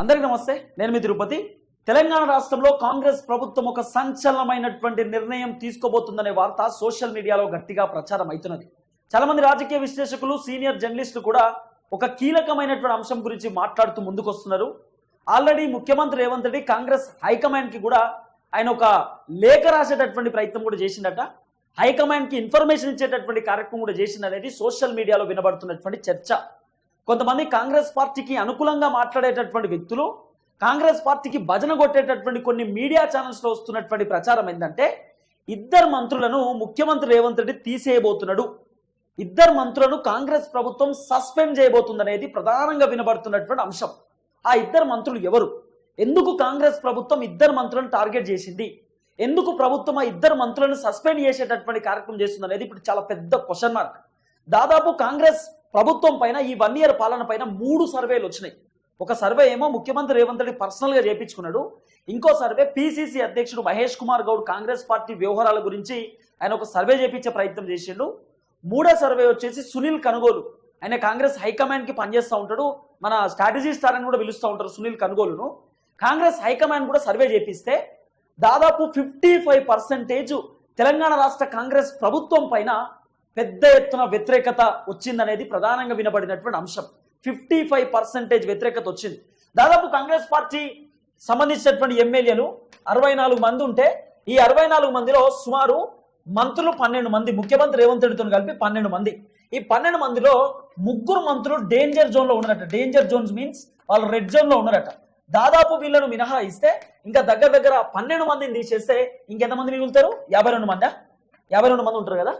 అందరికీ నమస్తే నేను మీ తిరుపతి. తెలంగాణ రాష్ట్రంలో కాంగ్రెస్ ప్రభుత్వం ఒక సంచలనమైనటువంటి నిర్ణయం తీసుకోబోతుందనే వార్త సోషల్ మీడియాలో గట్టిగా ప్రచారం అవుతున్నది. చాలా మంది రాజకీయ విశ్లేషకులు సీనియర్ జర్నలిస్టులు కూడా ఒక కీలకమైనటువంటి అంశం గురించి మాట్లాడుతూ ముందుకొస్తున్నారు. ఆల్రెడీ ముఖ్యమంత్రి రేవంత్ రెడ్డి కాంగ్రెస్ హైకమాండ్కి కూడా ఆయన ఒక లేఖ రాసేటటువంటి ప్రయత్నం కూడా చేసిండట. హైకమాండ్కి ఇన్ఫర్మేషన్ ఇచ్చేటటువంటి కార్యక్రమం కూడా చేసిందనేది సోషల్ మీడియాలో వినబడుతున్నటువంటి చర్చ. కొంతమంది కాంగ్రెస్ పార్టీకి అనుకూలంగా మాట్లాడేటటువంటి వ్యక్తులు కాంగ్రెస్ పార్టీకి భజన కొట్టేటటువంటి కొన్ని మీడియా ఛానల్స్లో వస్తున్నటువంటి ప్రచారం ఏంటంటే ఇద్దరు మంత్రులను ముఖ్యమంత్రి రేవంత్ రెడ్డి తీసేయబోతున్నాడు. ఇద్దరు మంత్రులను కాంగ్రెస్ ప్రభుత్వం సస్పెండ్ చేయబోతుందనేది ప్రధానంగా వినబడుతున్నటువంటి అంశం. ఆ ఇద్దరు మంత్రులు ఎవరు? ఎందుకు కాంగ్రెస్ ప్రభుత్వం ఇద్దరు మంత్రులను టార్గెట్ చేసింది? ఎందుకు ప్రభుత్వం ఆ ఇద్దరు మంత్రులను సస్పెండ్ చేసేటటువంటి కార్యక్రమం చేస్తుంది అనేది ఇప్పుడు చాలా పెద్ద క్వశ్చన్ మార్క్. దాదాపు కాంగ్రెస్ ప్రభుత్వం పైన ఈ వన్ ఇయర్ పాలన పైన మూడు సర్వేలు వచ్చినాయి. ఒక సర్వే ఏమో ముఖ్యమంత్రి రేవంత్ రెడ్డి పర్సనల్గా చేపించుకున్నాడు. ఇంకో సర్వే పిసిసి అధ్యక్షుడు మహేష్ కుమార్ గౌడ్ కాంగ్రెస్ పార్టీ వ్యవహారాల గురించి ఆయన ఒక సర్వే చేపించే ప్రయత్నం చేసిండు. మూడో సర్వే వచ్చేసి సునీల్ కనుగోలు. ఆయన కాంగ్రెస్ హైకమాండ్కి పనిచేస్తూ ఉంటాడు. మన స్ట్రాటజీ స్టార్ అని కూడా పిలుస్తూ ఉంటారు సునీల్ కనుగోలును. కాంగ్రెస్ హైకమాండ్ కూడా సర్వే చేపిస్తే దాదాపు ఫిఫ్టీ ఫైవ్ పర్సెంటేజ్ తెలంగాణ రాష్ట్ర కాంగ్రెస్ ప్రభుత్వం పైన పెద్ద ఎత్తున వ్యతిరేకత వచ్చిందనేది ప్రధానంగా వినబడినటువంటి అంశం. ఫిఫ్టీ ఫైవ్ పర్సెంటేజ్ వ్యతిరేకత వచ్చింది. దాదాపు కాంగ్రెస్ పార్టీ సంబంధించినటువంటి ఎమ్మెల్యేలు అరవై నాలుగు మంది ఉంటే ఈ అరవై నాలుగు మందిలో సుమారు మంత్రులు పన్నెండు మంది ముఖ్యమంత్రి రేవంత్ రెడ్డితో కలిపి పన్నెండు మంది. ఈ పన్నెండు మందిలో ముగ్గురు మంత్రులు డేంజర్ జోన్లో ఉన్నారట. డేంజర్ జోన్స్ మీన్స్ వాళ్ళు రెడ్ జోన్లో ఉన్నారట. దాదాపు వీళ్ళను మినహాయిస్తే ఇంకా దగ్గర దగ్గర పన్నెండు మందిని తీసేస్తే ఇంకెంతమంది మిగులుతారు? యాభై రెండు మందా? యాభై రెండు మంది ఉంటారు కదా?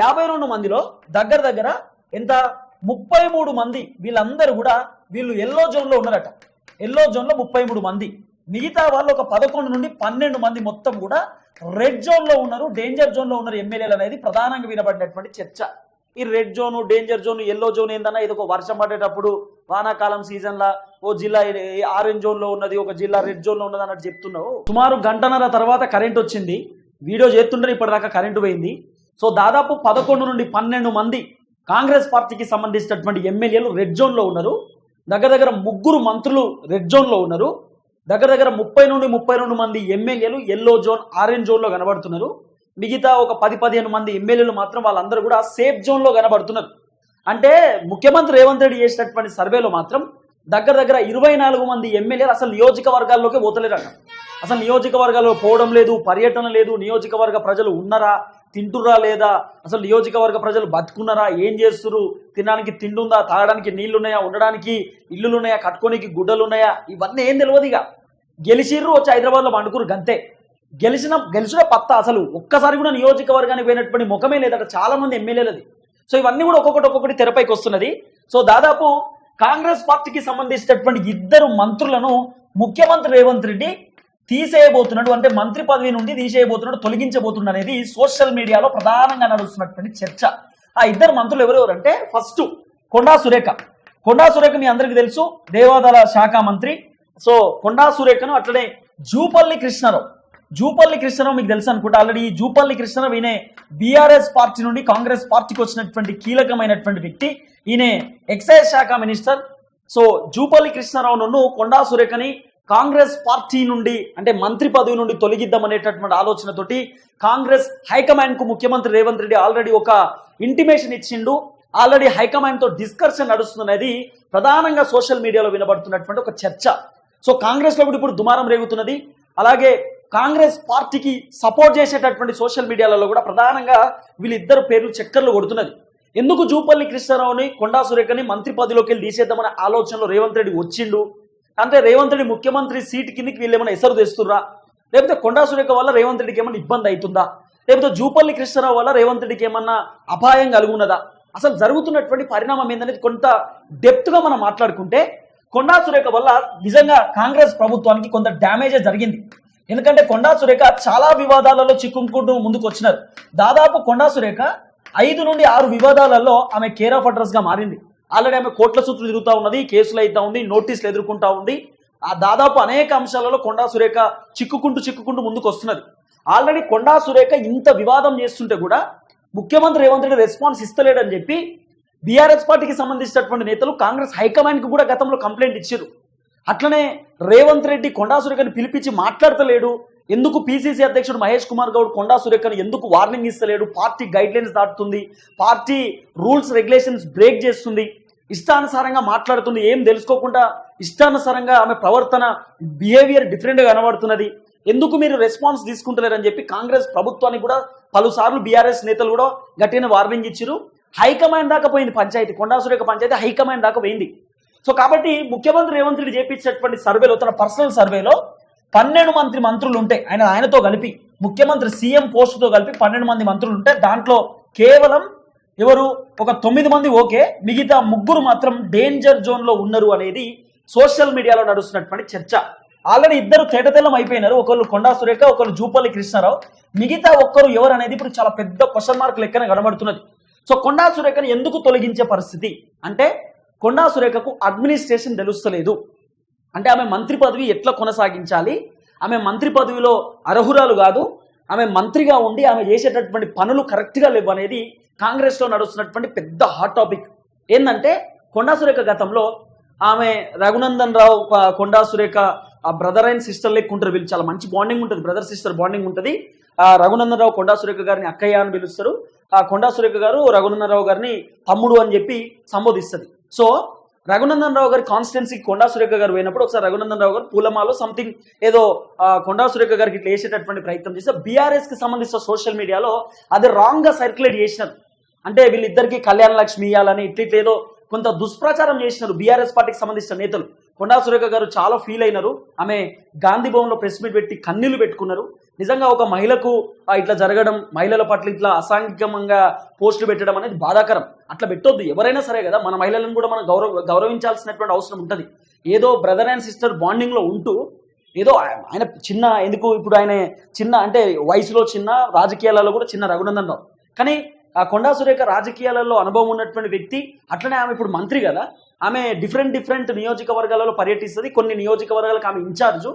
యాభై రెండు మందిలో దగ్గర దగ్గర ఎంత? ముప్పై మూడు మంది. వీళ్ళందరూ కూడా వీళ్ళు ఎల్లో జోన్లో ఉన్నారట. ఎల్లో జోన్లో ముప్పై మూడు మంది. మిగతా వాళ్ళు ఒక పదకొండు నుండి పన్నెండు మంది మొత్తం కూడా రెడ్ జోన్లో ఉన్నారు. డేంజర్ జోన్లో ఉన్నారు ఎమ్మెల్యేలు అనేది ప్రధానంగా వినబడినటువంటి చర్చ. ఈ red zone danger zone yellow zone ఏందన్నా ఇది ఒక వర్షం పడేటప్పుడు వానాకాలం సీజన్లో ఓ జిల్లా ఆరెంజ్ జోన్లో ఉన్నది ఒక జిల్లా రెడ్ జోన్లో ఉన్నది అన్నట్టు చెప్తున్నావు. సుమారు గంటన్నర తర్వాత కరెంట్ వచ్చింది. వీడియో చేస్తుంటే ఇప్పటిదాకా కరెంటు పోయింది. సో దాదాపు పదకొండు నుండి పన్నెండు మంది కాంగ్రెస్ పార్టీకి సంబంధించినటువంటి ఎమ్మెల్యేలు రెడ్ జోన్లో ఉన్నారు. దగ్గర దగ్గర ముగ్గురు మంత్రులు రెడ్ జోన్లో ఉన్నారు. దగ్గర దగ్గర ముప్పై నుండి ముప్పై రెండు మంది ఎమ్మెల్యేలు ఎల్లో జోన్ ఆరెంజ్ జోన్లో కనబడుతున్నారు. మిగతా ఒక పది పదిహేను మంది ఎమ్మెల్యేలు మాత్రం వాళ్ళందరూ కూడా సేఫ్ జోన్లో కనబడుతున్నారు. అంటే ముఖ్యమంత్రి రేవంత్ రెడ్డి చేసినటువంటి సర్వేలో మాత్రం దగ్గర దగ్గర ఇరవై నాలుగు మంది ఎమ్మెల్యేలు అసలు నియోజకవర్గాల్లోకి పోతలేరట. అసలు నియోజకవర్గాల్లో పోవడం లేదు పర్యటన లేదు నియోజకవర్గ ప్రజలు ఉన్నారా? తింటురా లేదా? అసలు నియోజకవర్గ ప్రజలు బతుకున్నారా? ఏం చేస్తురు తినడానికి తిండుందా? తాగడానికి నీళ్ళున్నాయా? ఉండడానికి ఇల్లులు ఉన్నాయా కట్టుకోనికి గుడ్డలు ఉన్నాయా ఇవన్నీ ఏం తెలియదు ఇక గెలిచిర్రు వచ్చి హైదరాబాద్లో పండుకురు గంతే. గెలిచిన గెలిచిన పత్త అసలు. ఒక్కసారి కూడా నియోజకవర్గానికి పోయినటువంటి ముఖమే లేదట చాలా మంది ఎమ్మెల్యేలది. సో ఇవన్నీ కూడా ఒక్కొక్కటి ఒక్కొక్కటి తెరపైకి వస్తున్నది. సో దాదాపు కాంగ్రెస్ పార్టీకి సంబంధించినటువంటి ఇద్దరు మంత్రులను ముఖ్యమంత్రి రేవంత్ రెడ్డి తీసేయబోతున్నాడు అంటే మంత్రి పదవి నుండి తీసేయబోతున్నాడు తొలగించబోతున్నాడు అనేది సోషల్ మీడియాలో ప్రధానంగా నడుస్తున్నటువంటి చర్చ. ఆ ఇద్దరు మంత్రులు ఎవరెవరు అంటే ఫస్ట్ కొండా సురేఖ. కొండా సురేఖ మీ అందరికీ తెలుసు దేవాదాయ శాఖ మంత్రి. సో కొండా సురేఖను అట్లనే జూపల్లి కృష్ణారావు జూపల్లి కృష్ణరావు మీకు తెలుసు అనుకుంటా ఆల్రెడీ ఈ జూపల్లి కృష్ణరావు ఈయన బీఆర్ఎస్ పార్టీ నుండి కాంగ్రెస్ పార్టీకి వచ్చినటువంటి కీలకమైనటువంటి వ్యక్తి. ఈయన ఎక్సైజ్ శాఖ మినిస్టర్. సో జూపల్లి కృష్ణారావును కొండా సురేఖని కాంగ్రెస్ పార్టీ నుండి అంటే మంత్రి పదవి నుండి తొలగిద్దామనేటటువంటి ఆలోచనతోటి కాంగ్రెస్ హైకమాండ్కు ముఖ్యమంత్రి రేవంత్ రెడ్డి ఆల్రెడీ ఒక ఇంటిమేషన్ ఇచ్చిండు. ఆల్రెడీ హైకమాండ్తో డిస్కషన్ నడుస్తున్నది. ప్రధానంగా సోషల్ మీడియాలో వినబడుతున్నటువంటి ఒక చర్చ. సో కాంగ్రెస్లో కూడా ఇప్పుడు దుమారం రేగుతున్నది. అలాగే కాంగ్రెస్ పార్టీకి సపోర్ట్ చేసేటటువంటి సోషల్ మీడియాలలో కూడా ప్రధానంగా వీళ్ళిద్దరు పేర్లు చక్కర్లు కొడుతున్నది. ఎందుకు జూపల్లి కృష్ణారావుని కొండా సురేఖని మంత్రి పదవిలోకి వెళ్ళి తీసేద్దామనే ఆలోచనలో రేవంత్ రెడ్డి వచ్చిండు? అంటే రేవంత్ రెడ్డి ముఖ్యమంత్రి సీట్ కిందకి వీళ్ళు ఏమైనా ఎసరు తెస్తుర్రా? లేకపోతే కొండా సురేఖ వల్ల రేవంత్ రెడ్డికి ఏమైనా ఇబ్బంది అవుతుందా? లేకపోతే జూపల్లి కృష్ణారావు వల్ల రేవంత్ రెడ్డికి ఏమన్నా అపాయం కలుగున్నదా? అసలు జరుగుతున్నటువంటి పరిణామం ఏందనేది కొంత డెప్త్గా మనం మాట్లాడుకుంటే కొండా సురేఖ వల్ల నిజంగా కాంగ్రెస్ ప్రభుత్వానికి కొంత డ్యామేజే జరిగింది. ఎందుకంటే కొండా సురేఖ చాలా వివాదాలలో చిక్కుకుంటూ ముందుకు వచ్చినారు. దాదాపు కొండా సురేఖ ఐదు నుండి ఆరు వివాదాలలో ఆమె కేర్ ఆఫ్ అడ్రస్గా మారింది. ఆల్రెడీ ఆమె కోట్ల సూత్రులు తిరుగుతూ ఉన్నది కేసులు అవుతా ఉంది నోటీసులు ఎదుర్కొంటా ఉంది. ఆ దాదాపు అనేక అంశాలలో కొండా సురేఖ చిక్కుకుంటూ చిక్కుకుంటూ ముందుకు వస్తున్నది. ఆల్రెడీ కొండా సురేఖ ఇంత వివాదం చేస్తుంటే కూడా ముఖ్యమంత్రి రేవంత్ రెడ్డి రెస్పాన్స్ ఇస్తలేడని చెప్పి బీఆర్ఎస్ పార్టీకి సంబంధించినటువంటి నేతలు కాంగ్రెస్ హైకమాండ్కి కూడా గతంలో కంప్లైంట్ ఇచ్చారు. అట్లనే రేవంత్ రెడ్డి కొండా సురేఖని పిలిపించి మాట్లాడతలేడు. ఎందుకు పిసిసి అధ్యక్షుడు మహేష్ కుమార్ గౌడ్ కొండా సురేఖను ఎందుకు వార్నింగ్ ఇస్తలేడు? పార్టీ గైడ్లైన్స్ దాటుతుంది. పార్టీ రూల్స్ రెగ్యులేషన్స్ బ్రేక్ చేస్తుంది. ఇష్టానుసారంగా మాట్లాడుతుంది ఏం తెలుసుకోకుండా ఇష్టానుసారంగా ఆమె ప్రవర్తన బిహేవియర్ డిఫరెంట్గా కనబడుతున్నది. ఎందుకు మీరు రెస్పాన్స్ తీసుకుంటలేరని చెప్పి కాంగ్రెస్ ప్రభుత్వానికి కూడా పలుసార్లు బీఆర్ఎస్ నేతలు కూడా గట్టిన వార్నింగ్ ఇచ్చారు హైకమాండ్ దాకా పోయింది పంచాయతీ కొండా యొక్క పంచాయతీ హైకమాండ్ దాకా పోయింది. సో కాబట్టి ముఖ్యమంత్రి రేవంత్ రెడ్డి చేపించినటువంటి సర్వేలో తన పర్సనల్ సర్వేలో పన్నెండు మంత్రి మంత్రులు ఉంటే ఆయన ఆయనతో కలిపి ముఖ్యమంత్రి సీఎం పోస్టుతో కలిపి పన్నెండు మంది మంత్రులు ఉంటే దాంట్లో కేవలం ఎవరు? ఒక తొమ్మిది మంది ఓకే మిగతా ముగ్గురు మాత్రం డేంజర్ జోన్లో ఉన్నారు అనేది సోషల్ మీడియాలో నడుస్తున్నటువంటి చర్చ. ఆల్రెడీ ఇద్దరు తేటతెల్లం అయిపోయినారు ఒకళ్ళు కొండా సురేఖ ఒకళ్ళు జూపల్లి కృష్ణారావు. మిగతా ఒక్కరు ఎవరు అనేది ఇప్పుడు చాలా పెద్ద క్వశ్చన్ మార్క్ లెక్కన కనబడుతున్నది. సో కొండా సురేఖను ఎందుకు తొలగించే పరిస్థితి? అంటే కొండా సురేఖకు అడ్మినిస్ట్రేషన్ తెలుస్తలేదు. అంటే ఆమె మంత్రి పదవి ఎట్లా కొనసాగించాలి? ఆమె మంత్రి పదవిలో అర్హురాలు కాదు. ఆమె మంత్రిగా ఉండి ఆమె చేసేటటువంటి పనులు కరెక్ట్గా లేవు అనేది కాంగ్రెస్లో నడుస్తున్నటువంటి పెద్ద హాట్ టాపిక్ ఏంటంటే కొండా సురేఖ గతంలో ఆమె రఘునందన్ రావు కొండాసురేఖ కొండా సురేఖ ఆ బ్రదర్ అండ్ సిస్టర్ లెక్క వీళ్ళు చాలా మంచి బాండింగ్ ఉంటుంది. బ్రదర్ సిస్టర్ బాండింగ్ ఉంటుంది. ఆ రఘునందన్ రావు కొండా సురేఖ గారిని అక్కయ్య అని పిలుస్తారు. ఆ కొండా సురేఖ గారు రఘునందన్ రావు గారిని తమ్ముడు అని చెప్పి సంబోధిస్తుంది. సో రఘునందన్ రావు గారి కాన్స్టెన్సీ కొండా సురేఖ గారు పోయినప్పుడు ఒకసారి రఘునందన్ రావు గారు పూలమాలో సంథింగ్ ఏదో కొండా సురేఖ గారికి ఇట్లా వేసేటటువంటి ప్రయత్నం చేస్తే బీఆర్ఎస్కి సంబంధించిన సోషల్ మీడియాలో అది రాంగ్గా సర్క్యులేట్ చేసినారు. అంటే వీళ్ళిద్దరికి కళ్యాణ లక్ష్మి ఇవ్వాలని ఇట్లా ఇట్లా ఏదో కొంత దుష్ప్రచారం చేసినారు బీఆర్ఎస్ పార్టీకి సంబంధించిన నేతలు. కొండా సురేఖ గారు చాలా ఫీల్ అయినారు. ఆమె గాంధీ భవన్లో ప్రెస్ మీట్ పెట్టి కన్నీళ్ళు పెట్టుకున్నారు. నిజంగా ఒక మహిళకు ఇట్లా జరగడం మహిళల పట్ల ఇట్లా అసాంఘికంగా పోస్టులు పెట్టడం అనేది బాధాకరం. అట్లా పెట్టొద్దు. ఎవరైనా సరే కదా మన మహిళలను కూడా మనం గౌరవ గౌరవించాల్సినటువంటి అవసరం ఉంటుంది. ఏదో బ్రదర్ అండ్ సిస్టర్ బాండింగ్లో ఉంటూ ఏదో ఆయన చిన్న ఎందుకు ఇప్పుడు ఆయన చిన్న అంటే వయసులో చిన్న రాజకీయాలలో కూడా చిన్న రఘునందన్ రావు. కానీ ఆ కొండా సురేఖ రాజకీయాలలో అనుభవం ఉన్నటువంటి వ్యక్తి అట్లనే ఆమె ఇప్పుడు మంత్రి కదా. ఆమె డిఫరెంట్ డిఫరెంట్ నియోజకవర్గాలలో పర్యటిస్తుంది. కొన్ని నియోజకవర్గాలకు ఆమె ఇన్ఛార్జు.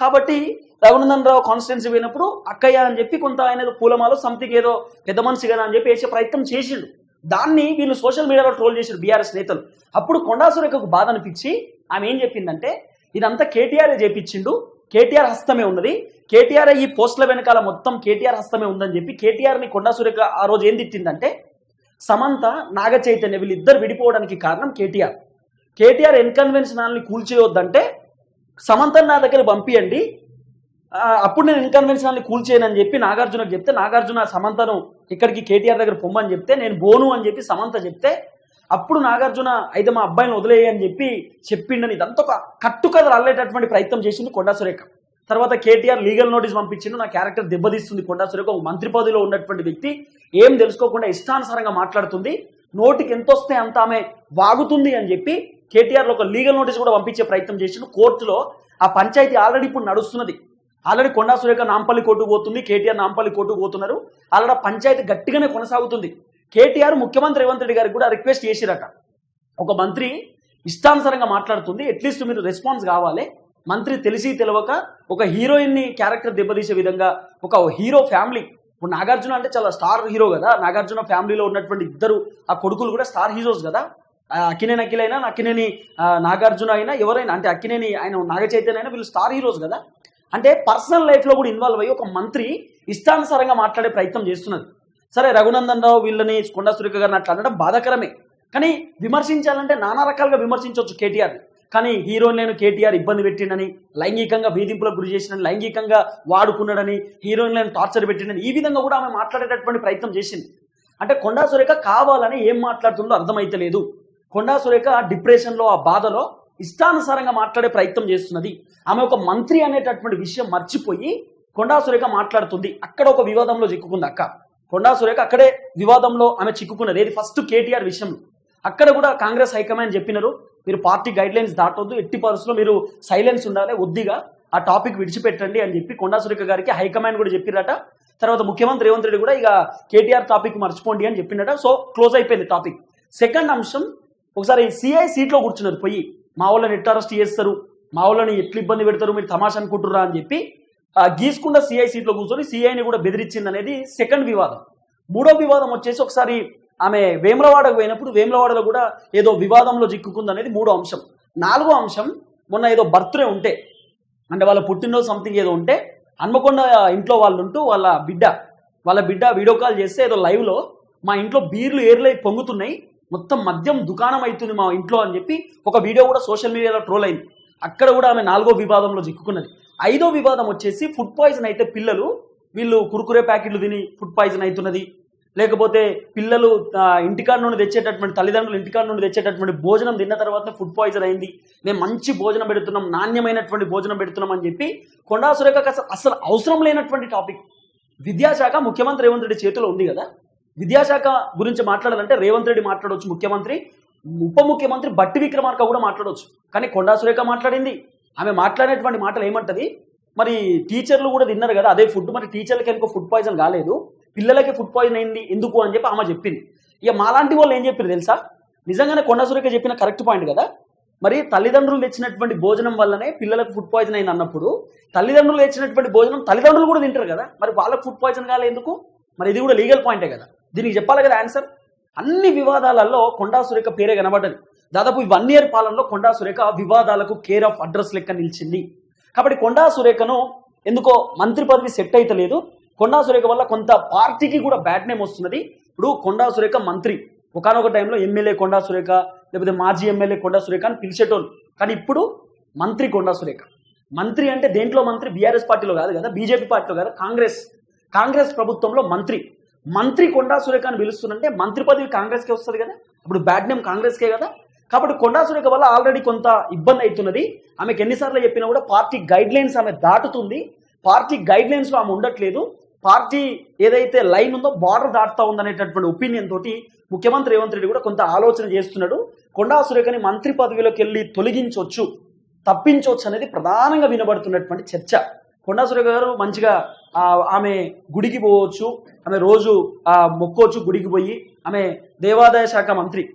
కాబట్టి రఘునందన్ రావు కాన్స్టిట్యున్సీ పోయినప్పుడు అక్కయ్య అని చెప్పి కొంత ఆయన పూలమాలో సంథింగ్ ఏదో పెద్ద మనిషి కదా అని చెప్పి వేసే ప్రయత్నం చేసిండు. దాన్ని వీళ్ళు సోషల్ మీడియాలో ట్రోల్ చేశారు బీఆర్ఎస్ నేతలు. అప్పుడు కొండాసురేఖకు బాధ అనిపించి ఆమె ఏం చెప్పిందంటే ఇదంతా కేటీఆర్ చేపించిండు. కేటీఆర్ హస్తమే ఉన్నది. కేటీఆర్ ఈ పోస్టుల వెనకాల మొత్తం కేటీఆర్ హస్తమే ఉందని చెప్పి కేటీఆర్ని కొండాసురేఖ ఆ రోజు ఏం తిట్టిందంటే సమంత నాగ చైతన్య వీళ్ళిద్దరు విడిపోవడానికి కారణం కేటీఆర్. కేటీఆర్ ఇన్కన్వెన్షనాల్ని కూల్చేయొద్దంటే సమంతన్ నా దగ్గర పంపియండి. అప్పుడు నేను ఇన్కన్వెన్షనాల్ని కూల్చేయనని చెప్పి నాగార్జునకు చెప్తే నాగార్జున సమంతను ఇక్కడికి కేటీఆర్ దగ్గర పొమ్మని చెప్తే నేను బోను అని చెప్పి సమంత చెప్తే అప్పుడు నాగార్జున అయితే మా అబ్బాయిని వదిలేయని అని చెప్పి చెప్పిండని ఇదంతా ఒక కట్టుకథలు అల్లేటటువంటి ప్రయత్నం చేసింది కొండా సురేఖ. తర్వాత కేటీఆర్ లీగల్ నోటీస్ పంపించిండు నా క్యారెక్టర్ దెబ్బతీస్తుంది కొండా సురేఖ. ఒక మంత్రి పదవిలో ఉన్నటువంటి వ్యక్తి ఏం తెలుసుకోకుండా ఇష్టానుసారంగా మాట్లాడుతుంది నోటికి ఎంత వస్తే అంత ఆమె వాగుతుంది అని చెప్పి కేటీఆర్లో ఒక లీగల్ నోటీస్ కూడా పంపించే ప్రయత్నం చేసిండు. కోర్టులో ఆ పంచాయతీ ఆల్రెడీ ఇప్పుడు నడుస్తున్నది. ఆల్రెడీ కొండా సురేఖ నాంపల్లి కోర్టు పోతుంది కేటీఆర్ నాంపల్లి కోర్టు పోతున్నారు. ఆల్రెడీ పంచాయతీ గట్టిగానే కొనసాగుతుంది. కేటీఆర్ ముఖ్యమంత్రి రేవంత్ రెడ్డి గారికి కూడా రిక్వెస్ట్ చేసిరట. ఒక మంత్రి ఇష్టానుసారంగా మాట్లాడుతుంది. అట్లీస్ట్ మీరు రెస్పాన్స్ కావాలి. మంత్రి తెలిసి తెలవక ఒక హీరోయిన్ని క్యారెక్టర్ దెబ్బతీసే విధంగా ఒక హీరో ఫ్యామిలీ. ఇప్పుడు నాగార్జున అంటే చాలా స్టార్ హీరో కదా. నాగార్జున ఫ్యామిలీలో ఉన్నటువంటి ఇద్దరు ఆ కొడుకులు కూడా స్టార్ హీరోస్ కదా. అక్కినేని అఖిల్ అయినా అక్కినేని నాగార్జున అయినా ఎవరైనా అంటే అక్కినేని ఆయన నాగ చైతన్య అయినా వీళ్ళు స్టార్ హీరోస్ కదా. అంటే పర్సనల్ లైఫ్లో కూడా ఇన్వాల్వ్ అయ్యి ఒక మంత్రి ఇష్టానుసారంగా మాట్లాడే ప్రయత్నం చేస్తున్నది. సరే రఘునందన్ రావు వీళ్ళని కొండా సురేఖ గారిని అట్లా అనడం బాధాకరమే. కానీ విమర్శించాలంటే నానా రకాలుగా విమర్శించవచ్చు కేటీఆర్ కానీ హీరో నేను కేటీఆర్ ఇబ్బంది పెట్టిండని లైంగికంగా వేధింపులకు గురి చేసినని లైంగికంగా వాడుకున్నాడని హీరోయిన్ లైన్ టార్చర్ పెట్టిండని ఈ విధంగా కూడా ఆమె మాట్లాడేటటువంటి ప్రయత్నం చేసింది. అంటే కొండా సురేఖ కావాలని ఏం మాట్లాడుతుందో అర్థమైతలేదు. కొండా సురేఖ ఆ డిప్రెషన్లో ఆ బాధలో ఇష్టానుసారంగా మాట్లాడే ప్రయత్నం చేస్తున్నది. ఆమె ఒక మంత్రి అనేటటువంటి విషయం మర్చిపోయి కొండా సురేఖ మాట్లాడుతుంది. అక్కడ ఒక వివాదంలో చిక్కుకుంది అక్క. కొండా సురేఖ అక్కడే వివాదంలో ఆమె చిక్కుకున్నది. ఏది? ఫస్ట్ కేటీఆర్ విషయంలో. అక్కడ కూడా కాంగ్రెస్ హైకమాండ్ చెప్పినారు మీరు పార్టీ గైడ్ లైన్స్ దాటొద్దు ఎట్టి పరిస్థితుల్లో మీరు సైలెన్స్ ఉండాలి ఒద్దిగా ఆ టాపిక్ విడిచిపెట్టండి అని చెప్పి కొండా సురేఖ గారికి హైకమాండ్ కూడా చెప్పిరట తర్వాత ముఖ్యమంత్రి రేవంత్ రెడ్డి కూడా ఇక కేటీఆర్ టాపిక్ మర్చిపోండి అని చెప్పినట. సో క్లోజ్ అయిపోయింది టాపిక్. సెకండ్ అంశం ఒకసారి సిఐ సీట్లో కూర్చున్నారు. పోయి మా వాళ్ళని ఎట్లా అరెస్ట్ చేస్తారు? మా వాళ్ళని ఎట్లా ఇబ్బంది పెడతారు? మీరు తమాషా అనుకుంటుర్రా అని చెప్పి గీసుకుండా సిఐ సీట్లో కూర్చొని సిఐని కూడా బెదిరించింది అనేది సెకండ్ వివాదం. మూడో వివాదం వచ్చేసి ఒకసారి ఆమె వేములవాడకు పోయినప్పుడు వేములవాడలో కూడా ఏదో వివాదంలో చిక్కుకుంది అనేది మూడో అంశం. నాలుగో అంశం మొన్న ఏదో బర్త్డే ఉంటే అంటే వాళ్ళ పుట్టినరోజు సంథింగ్ ఏదో ఉంటే హన్మకొండ ఇంట్లో వాళ్ళు ఉంటూ వాళ్ళ బిడ్డ వాళ్ళ బిడ్డ వీడియో కాల్ చేస్తే ఏదో లైవ్లో మా ఇంట్లో బీర్లు ఏర్లై పొంగుతున్నాయి మొత్తం మద్యం దుకాణం అవుతుంది మా ఇంట్లో అని చెప్పి ఒక వీడియో కూడా సోషల్ మీడియాలో ట్రోల్ అయింది. అక్కడ కూడా ఆమె నాలుగో వివాదంలో చిక్కుకున్నది. ఐదో వివాదం వచ్చేసి ఫుడ్ పాయిజన్ అయితే పిల్లలు వీళ్ళు కురుకురే ప్యాకెట్లు తిని ఫుడ్ పాయిజన్ అవుతున్నది. లేకపోతే పిల్లలు ఇంటికాడ నుండి తెచ్చేటటువంటి తల్లిదండ్రులు ఇంటికాడ నుండి తెచ్చేటటువంటి భోజనం తిన్న తర్వాత ఫుడ్ పాయిజన్ అయింది. మేము మంచి భోజనం పెడుతున్నాం నాణ్యమైనటువంటి భోజనం పెడుతున్నాం అని చెప్పి కొండా సురేఖ అసలు అసలు అవసరం లేనటువంటి టాపిక్. విద్యాశాఖ ముఖ్యమంత్రి రేవంత్ రెడ్డి చేతిలో ఉంది కదా? విద్యాశాఖ గురించి మాట్లాడాలంటే రేవంత్ రెడ్డి మాట్లాడవచ్చు ముఖ్యమంత్రి. ఉప ముఖ్యమంత్రి బట్టి విక్రమార్క కూడా మాట్లాడవచ్చు కానీ కొండా సురేఖ మాట్లాడింది. ఆమె మాట్లాడేటువంటి మాటలు ఏమంటది? మరి టీచర్లు కూడా తిన్నారు కదా అదే ఫుడ్ మరి టీచర్లకి ఎందుకో ఫుడ్ పాయిజన్ కాలేదు? పిల్లలకి ఫుడ్ పాయిజన్ అయింది ఎందుకు అని చెప్పి ఆమె చెప్పింది. ఇక మాలాంటి వాళ్ళు ఏం చెప్పారు తెలుసా? నిజంగానే కొండా సురేఖ చెప్పిన కరెక్ట్ పాయింట్ కదా. మరి తల్లిదండ్రులు తెచ్చినటువంటి భోజనం వల్లనే పిల్లలకు ఫుడ్ పాయిజన్ అయింది అన్నప్పుడు తల్లిదండ్రులు తెచ్చినటువంటి భోజనం తల్లిదండ్రులు కూడా తింటారు కదా. మరి వాళ్ళకు ఫుడ్ పాయిజన్ కాలేదు ఎందుకు? మరి ఇది కూడా లీగల్ పాయింటే కదా. దీనికి చెప్పాలి కదా ఆన్సర్? అన్ని వివాదాలలో కొండా సురేఖ పేరే కనబడ్డది. దాదాపు వన్ ఇయర్ పాలనలో కొండా సురేఖ వివాదాలకు కేర్ ఆఫ్ అడ్రస్ లెక్క నిలిచింది. కాబట్టి కొండా సురేఖను ఎందుకో మంత్రి పదవి సెట్ అయితలేదు. కొండా సురేఖ వల్ల కొంత పార్టీకి కూడా బ్యాడ్ నేమ్ వస్తున్నది. ఇప్పుడు కొండా సురేఖ మంత్రి. ఒకనొక టైంలో ఎమ్మెల్యే కొండా సురేఖ లేకపోతే మాజీ ఎమ్మెల్యే కొండా సురేఖ అని పిలిచేటోళ్ళు. కానీ ఇప్పుడు మంత్రి కొండా సురేఖ. మంత్రి అంటే దేంట్లో మంత్రి? బీఆర్ఎస్ పార్టీలో కాదు కదా బీజేపీ పార్టీలో కాదు కాంగ్రెస్. కాంగ్రెస్ ప్రభుత్వంలో మంత్రి. మంత్రి కొండా సురేఖ అని పిలుస్తుందంటే మంత్రి పదవి కాంగ్రెస్కే వస్తుంది కదా? అప్పుడు బ్యాడ్ నేమ్ కాంగ్రెస్కే కదా? కాబట్టి కొండా సురేఖ వల్ల ఆల్రెడీ కొంత ఇబ్బంది అవుతున్నది. ఆమెకు ఎన్నిసార్లు చెప్పినా కూడా పార్టీ గైడ్ లైన్స్ ఆమె దాటుతుంది. పార్టీ గైడ్ లైన్స్లో ఆమె ఉండట్లేదు. పార్టీ ఏదైతే లైన్ ఉందో బార్డర్ దాటుతా ఉందనేటటువంటి ఒపీనియన్ తోటి ముఖ్యమంత్రి రేవంత్ రెడ్డి కూడా కొంత ఆలోచన చేస్తున్నాడు. కొండా సురేఖని మంత్రి పదవిలోకి వెళ్ళి తొలగించవచ్చు తప్పించవచ్చు అనేది ప్రధానంగా వినబడుతున్నటువంటి చర్చ. కొండా సురేఖ గారు మంచిగా ఆమె గుడికి పోవచ్చు. ఆమె రోజు ఆ, మొక్కోవచ్చు గుడికి పోయి. ఆమె దేవాదాయ శాఖ మంత్రి.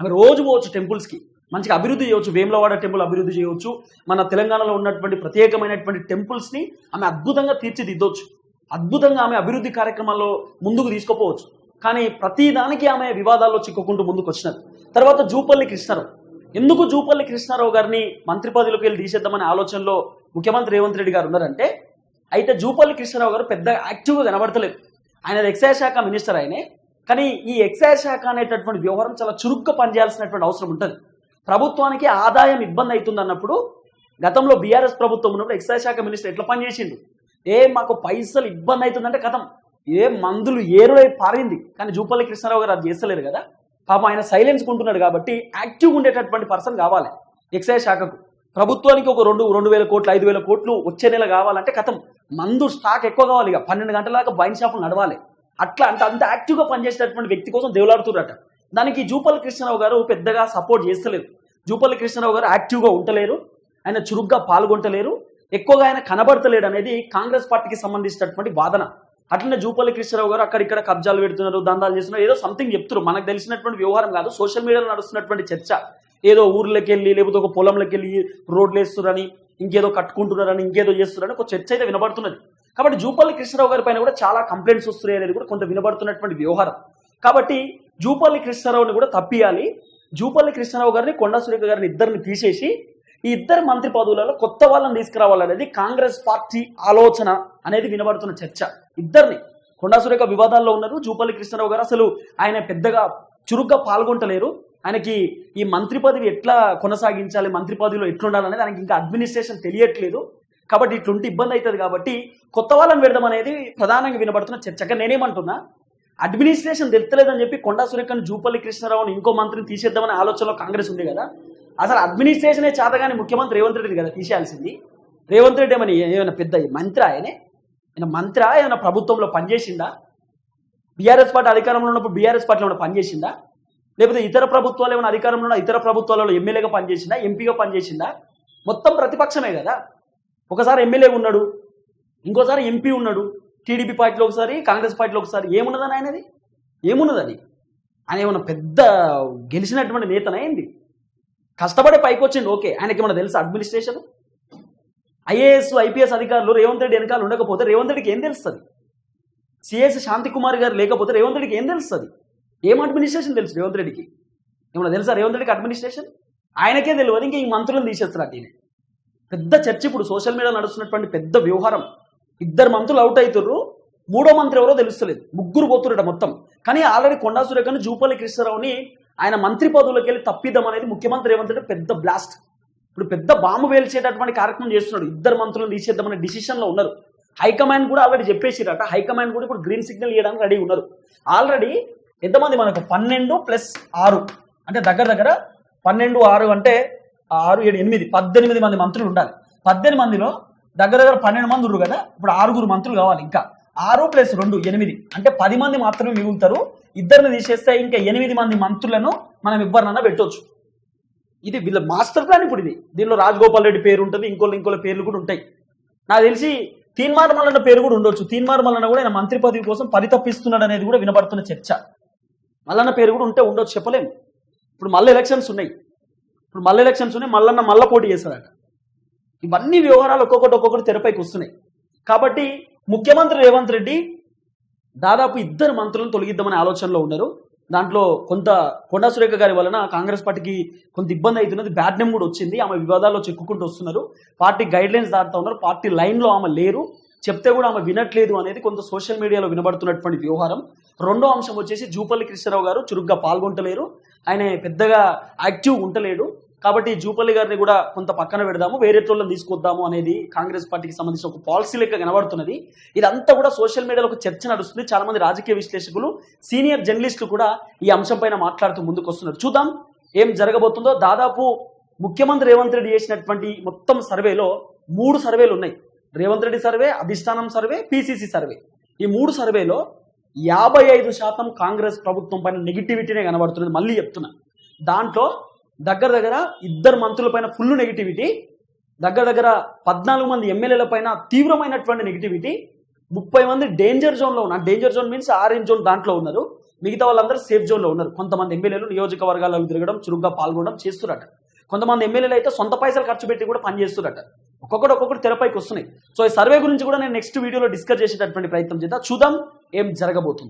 ఆమె రోజు పోవచ్చు టెంపుల్స్కి మంచిగా అభివృద్ధి చేయవచ్చు. వేములవాడ టెంపుల్ అభివృద్ధి చేయవచ్చు. మన తెలంగాణలో ఉన్నటువంటి ప్రత్యేకమైనటువంటి టెంపుల్స్ని ఆమె అద్భుతంగా తీర్చిదిద్దవచ్చు అద్భుతంగా ఆమె అభివృద్ధి కార్యక్రమాల్లో ముందుకు తీసుకుపోవచ్చు. కానీ ప్రతిదానికి ఆమె వివాదాల్లో చిక్కుకుంటూ ముందుకు వచ్చినారు తర్వాత జూపల్లి కృష్ణారావు. ఎందుకు జూపల్లి కృష్ణారావు గారిని మంత్రి పదవిలోకి వెళ్ళి తీసేద్దామనే ఆలోచనలో ముఖ్యమంత్రి రేవంత్ రెడ్డి గారు ఉన్నారంటే అయితే జూపల్లి కృష్ణారావు గారు పెద్ద యాక్టివ్గా కనబడతలేదు. ఆయన ఎక్సైజ్ శాఖ మినిస్టర్ ఆయనే. కానీ ఈ ఎక్సైజ్ శాఖ అనేటటువంటి వ్యవహారం చాలా చురుగ్గా పనిచేయాల్సినటువంటి అవసరం ఉంటుంది. ప్రభుత్వానికి ఆదాయం ఇబ్బంది అవుతుంది అన్నప్పుడు గతంలో బీఆర్ఎస్ ప్రభుత్వం ఉన్నప్పుడు ఎక్సైజ్ శాఖ మినిస్టర్ ఎట్లా పనిచేసిండు ఏ మాకు పైసలు ఇబ్బంది అవుతుందంటే కథం. ఏ మందులు ఏరుడై పారింది. కానీ జూపల్లి కృష్ణారావు గారు అది చేస్తలేరు కదా. పాపం ఆయన సైలెన్స్ ఉంటున్నాడు కాబట్టి యాక్టివ్గా ఉండేటటువంటి పర్సన్ కావాలి ఎక్సైజ్ శాఖకు. ప్రభుత్వానికి ఒక రెండు రెండు వేల కోట్లు ఐదు వేల కోట్లు వచ్చే నెల కావాలంటే కథం మందు స్టాక్ ఎక్కువ కావాలి ఇక. పన్నెండు గంటల దాకా వైన్ షాపులు నడవాలి. అట్లా అంత అంత యాక్టివ్గా పనిచేసేటటువంటి వ్యక్తి కోసం దేవులాడుతున్నారట. దానికి జూపల్లి కృష్ణారావు గారు పెద్దగా సపోర్ట్ చేస్తలేరు. జూపల్లి కృష్ణారావు గారు యాక్టివ్గా ఉండలేరు. ఆయన చురుగ్గా పాల్గొంటలేరు. ఎక్కువగా ఆయన కనబడతలేడు అనేది కాంగ్రెస్ పార్టీకి సంబంధించినటువంటి వాదన. అట్లనే జూపల్లి కృష్ణారావు గారు అక్కడిక్కడ కబ్జాలు పెడుతున్నారు దందాలు చేస్తున్నారు ఏదో సంథింగ్ చెప్తున్నారు. మనకు తెలిసినటువంటి వ్యవహారం కాదు సోషల్ మీడియాలో నడుస్తున్నటువంటి చర్చ. ఏదో ఊర్లోకి వెళ్ళి లేకపోతే ఒక పొలంలోకి వెళ్ళి రోడ్లు వేస్తున్నారని ఇంకేదో కట్టుకుంటున్నారని ఇంకేదో చేస్తున్నారని ఒక చర్చ అయితే వినబడుతున్నది. కాబట్టి జూపల్లి కృష్ణారావు గారి పైన కూడా చాలా కంప్లైంట్స్ వస్తున్నాయి అనేది కూడా కొంత వినబడుతున్నటువంటి వ్యవహారం. కాబట్టి జూపల్లి కృష్ణారావుని కూడా తప్పియాలి. జూపల్లి కృష్ణారావు గారిని కొండా సురేఖ గారిని ఇద్దరిని తీసేసి ఈ ఇద్దరు మంత్రి పదవులలో కొత్త వాళ్ళని తీసుకురావాలనేది కాంగ్రెస్ పార్టీ ఆలోచన అనేది వినబడుతున్న చర్చ. ఇద్దరిని కొండా సురేఖ వివాదాల్లో ఉన్నారు జూపల్లి కృష్ణారావు గారు అసలు ఆయన పెద్దగా చురుగ్గా పాల్గొంటలేరు. ఆయనకి ఈ మంత్రి పదవి ఎట్లా కొనసాగించాలి మంత్రి పదవిలో ఎట్లుండాలనేది ఆయనకి ఇంకా అడ్మినిస్ట్రేషన్ తెలియట్లేదు. కాబట్టి ఇట్లుంటే ఇబ్బంది అవుతుంది కాబట్టి కొత్త వాళ్ళని పెడదాం అనేది ప్రధానంగా వినబడుతున్న చర్చ. నేనేమంటున్నా అడ్మినిస్ట్రేషన్ తెలుస్తలేదని చెప్పి కొండా సురేఖను జూపల్లి కృష్ణారావుని ఇంకో మంత్రిని తీసేద్దామనే ఆలోచనలో కాంగ్రెస్ ఉంది కదా. అసలు అడ్మినిస్ట్రేషనే చేతగానే ముఖ్యమంత్రి రేవంత్ రెడ్డి కదా తీసేయాల్సింది. రేవంత్ రెడ్డి ఏమని ఏమైనా పెద్ద మంత్రి ఆయనే? ఆయన మంత్రి? ఏమైనా ప్రభుత్వంలో పనిచేసిందా? బీఆర్ఎస్ పార్టీ అధికారంలో ఉన్నప్పుడు బీఆర్ఎస్ పార్టీలో పనిచేసిందా? లేకపోతే ఇతర ప్రభుత్వాలు ఏమైనా అధికారంలో ఉన్న ఇతర ప్రభుత్వాలలో ఎమ్మెల్యేగా పనిచేసిందా ఎంపీగా పనిచేసిందా? మొత్తం ప్రతిపక్షమే కదా. ఒకసారి ఎమ్మెల్యే ఉన్నాడు ఇంకోసారి ఎంపీ ఉన్నాడు టీడీపీ పార్టీలో ఒకసారి కాంగ్రెస్ పార్టీలో ఒకసారి. ఏమున్నదని ఆయనది? ఏమున్నదని ఆయన ఏమన్నా పెద్ద గెలిచినటువంటి నేతనైంది కష్టపడే పైకి వచ్చింది ఓకే. ఆయనకి ఏమన్నా తెలుసు అడ్మినిస్ట్రేషన్ ఐఏఎస్ ఐపీఎస్ అధికారులు రేవంత్ రెడ్డి వెనకాల ఉండకపోతే రేవంత్ రెడ్డికి ఏం తెలుస్తుంది? సిఎస్ శాంతికుమార్ గారు లేకపోతే రేవంత్ రెడ్డికి ఏం తెలుస్తుంది? ఏం అడ్మినిస్ట్రేషన్ తెలుసు రేవంత్ రెడ్డికి? ఏమన్నా తెలుసా రేవంత్ రెడ్డికి అడ్మినిస్ట్రేషన్ ఆయనకే తెలియదు ఇంకా ఈ మంత్రులను తీసేస్తారు ఈయన పెద్ద చర్చ ఇప్పుడు సోషల్ మీడియా నడుస్తున్నటువంటి పెద్ద వ్యవహారం. ఇద్దరు మంత్రులు అవుట్ అవుతుర్రు మూడో మంత్రి ఎవరో తెలుస్తలేదు. ముగ్గురు పోతున్నట మొత్తం. కానీ ఆల్రెడీ కొండా సురేఖను జూపల్లి కృష్ణారావుని ఆయన మంత్రి పదవులకు వెళ్ళి తప్పిద్దాం అనేది ముఖ్యమంత్రి ఏమంటే పెద్ద బ్లాస్ట్ ఇప్పుడు పెద్ద బాంబు వేల్చేటటువంటి కార్యక్రమం చేస్తున్నాడు. ఇద్దరు మంత్రులను తీసేద్దామనే డిసిషన్లో ఉన్నారు. హైకమాండ్ కూడా ఆల్రెడీ చెప్పేసిరట. హైకమాండ్ కూడా ఇప్పుడు గ్రీన్ సిగ్నల్ ఇవ్వడానికి రెడీ ఉన్నారు. ఆల్రెడీ ఎంతమంది మనకు? పన్నెండు ప్లస్ ఆరు. అంటే దగ్గర దగ్గర పన్నెండు ఆరు అంటే ఆరు ఏడు ఎనిమిది. పద్దెనిమిది మంది మంత్రులు ఉండాలి. పద్దెనిమిది మందిలో దగ్గర దగ్గర పన్నెండు మంది ఉన్నారు కదా? ఇప్పుడు ఆరుగురు మంత్రులు కావాలి ఇంకా. ఆరు ప్లస్ రెండు ఎనిమిది. అంటే పది మంది మాత్రమే మిగులుతారు. ఇద్దరిని తీసేస్తే ఇంకా ఎనిమిది మంది మంత్రులను మనం ఇవ్వరనన్నా పెట్టవచ్చు ఇది వీళ్ళ మాస్టర్ ప్లాన్ ఇప్పుడు ఇది. దీనిలో రాజగోపాల్ రెడ్డి పేరు ఉంటుంది ఇంకోళ్ళు ఇంకోళ్ళ పేర్లు కూడా ఉంటాయి. నాకు తెలిసి తీన్మార్ మల్లన్న పేరు కూడా ఉండొచ్చు. తీన్మార్ మల్లన్న కూడా ఆయన మంత్రి పదవి కోసం పరితపిస్తున్నాడు అనేది కూడా వినబడుతున్న చర్చ. మల్లన్న పేరు కూడా ఉంటే ఉండొచ్చు చెప్పలేము ఇప్పుడు మళ్ళీ ఎలక్షన్స్ ఉన్నాయి. ఇప్పుడు మళ్ళీ ఎలక్షన్స్ ఉన్నాయి మల్లన్న మళ్ళీ పోటీ చేస్తాడట. ఇవన్నీ వ్యవహారాలు ఒక్కొక్కటి ఒక్కొక్కటి తెరపైకి వస్తున్నాయి. కాబట్టి ముఖ్యమంత్రి రేవంత్ రెడ్డి దాదాపు ఇద్దరు మంత్రులను తొలగిద్దామనే ఆలోచనలో ఉన్నారు. దాంట్లో కొంత కొండా సురేఖ గారి వలన కాంగ్రెస్ పార్టీకి కొంత ఇబ్బంది అవుతున్నది. బ్యాడ్ నేమ్ కూడా వచ్చింది. ఆమె వివాదాల్లో చెక్కుకుంటూ వస్తున్నారు. పార్టీ గైడ్ లైన్స్ దాటుతూ ఉన్నారు. పార్టీ లైన్లో ఆమె లేరు. చెప్తే కూడా ఆమె వినట్లేదు అనేది కొంత సోషల్ మీడియాలో వినబడుతున్నటువంటి వ్యవహారం. రెండో అంశం వచ్చేసి జూపల్లి కృష్ణారావు గారు చురుగ్గా పాల్గొంటలేరు. ఆయన పెద్దగా యాక్టివ్ ఉంటలేడు. కాబట్టి జూపల్లి గారిని కూడా కొంత పక్కన పెడదాము వేరే వాళ్ళని తీసుకొద్దాము అనేది కాంగ్రెస్ పార్టీకి సంబంధించిన ఒక పాలసీ లెక్క కనబడుతున్నది. ఇదంతా కూడా సోషల్ మీడియాలో ఒక చర్చ నడుస్తుంది. చాలా మంది రాజకీయ విశ్లేషకులు సీనియర్ జర్నలిస్టులు కూడా ఈ అంశంపైన మాట్లాడుతూ ముందుకు వస్తున్నారు చూద్దాం ఏం జరగబోతుందో. దాదాపు ముఖ్యమంత్రి రేవంత్ రెడ్డి చేసినటువంటి మొత్తం సర్వేలో మూడు సర్వేలు ఉన్నాయి. రేవంత్ రెడ్డి సర్వే అధిష్టానం సర్వే పిసిసి సర్వే. ఈ మూడు సర్వేలో యాభై ఐదు శాతం కాంగ్రెస్ ప్రభుత్వం పైన నెగిటివిటీనే కనబడుతున్నది. మళ్ళీ చెప్తున్నా. దాంట్లో దగ్గర దగ్గర ఇద్దరు మంత్రుల పైన ఫుల్ నెగిటివిటీ దగ్గర దగ్గర పద్నాలుగు మంది ఎమ్మెల్యేల పైన తీవ్రమైనటువంటి నెగిటివిటీ ముప్పై మంది డేంజర్ జోన్లో ఉన్నారు. Danger zone means orange zone దాంట్లో ఉన్నారు. మిగతా వాళ్ళందరూ సేఫ్ జోన్లో ఉన్నారు. కొంతమంది ఎమ్మెల్యేలు నియోజకవర్గాల్లో తిరగడం చురుగ్గా పాల్గొనడం చేస్తున్నారు కొంతమంది ఎమ్మెల్యేలు అయితే సొంత పైసలు ఖర్చు పెట్టి కూడా పనిచేస్తున్నారట ఒక్కొక్కటి ఒక్కొక్కటి తెరపైకి వస్తున్నాయి. సో ఈ సర్వే గురించి కూడా నేను నెక్స్ట్ వీడియోలో డిస్కస్ చేసేటటువంటి ప్రయత్నం చేద్దాం. చూద్దాం ఏం జరగబోతుంది.